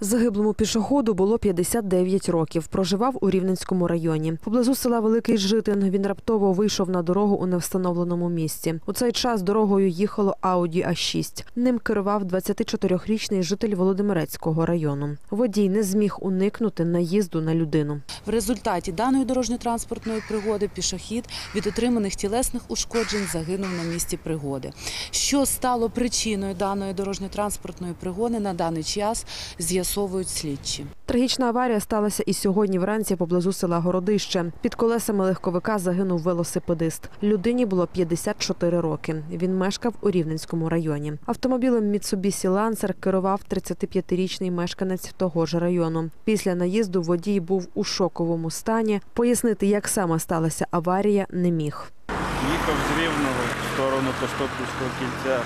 Загиблому пішоходу було 59 років. Проживав у Рівненському районі. Поблизу села Великий Житин він раптово вийшов на дорогу у невстановленому місці. У цей час дорогою їхало Ауді А 6 Ним керував 24-річний житель Володимирецького району. Водій не зміг уникнути наїзду на людину. В результаті даної дорожньо-транспортної пригоди пішохід від отриманих тілесних ушкоджень загинув на місці пригоди. Що стало причиною даної дорожньо-транспортної пригоди на даний час з'ясовують слідчі. Трагічна аварія сталася і сьогодні вранці поблизу села Городище. Під колесами легковика загинув велосипедист. Людині було 54 роки. Він мешкав у Рівненському районі. Автомобілем Mitsubishi Lancer керував 35-річний мешканець того ж району. Після наїзду водій був у шоковому стані. Пояснити, як саме сталася аварія, не міг. Їхав з Рівного в сторону Костопільського кільця,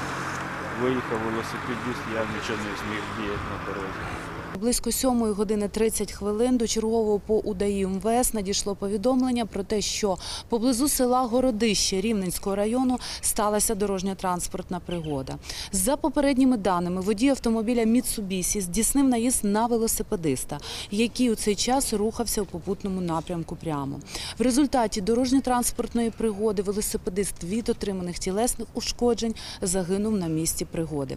виїхав велосипедист, я нічого не зміг діяти на дорозі. Близько 7 години 30 хвилин до чергового по УДАІ МВС надійшло повідомлення про те, що поблизу села Городище Рівненського району сталася дорожньо-транспортна пригода. За попередніми даними, водій автомобіля Mitsubishi здійснив наїзд на велосипедиста, який у цей час рухався у попутному напрямку прямо. В результаті дорожньо-транспортної пригоди велосипедист від отриманих тілесних ушкоджень загинув на місці пригоди.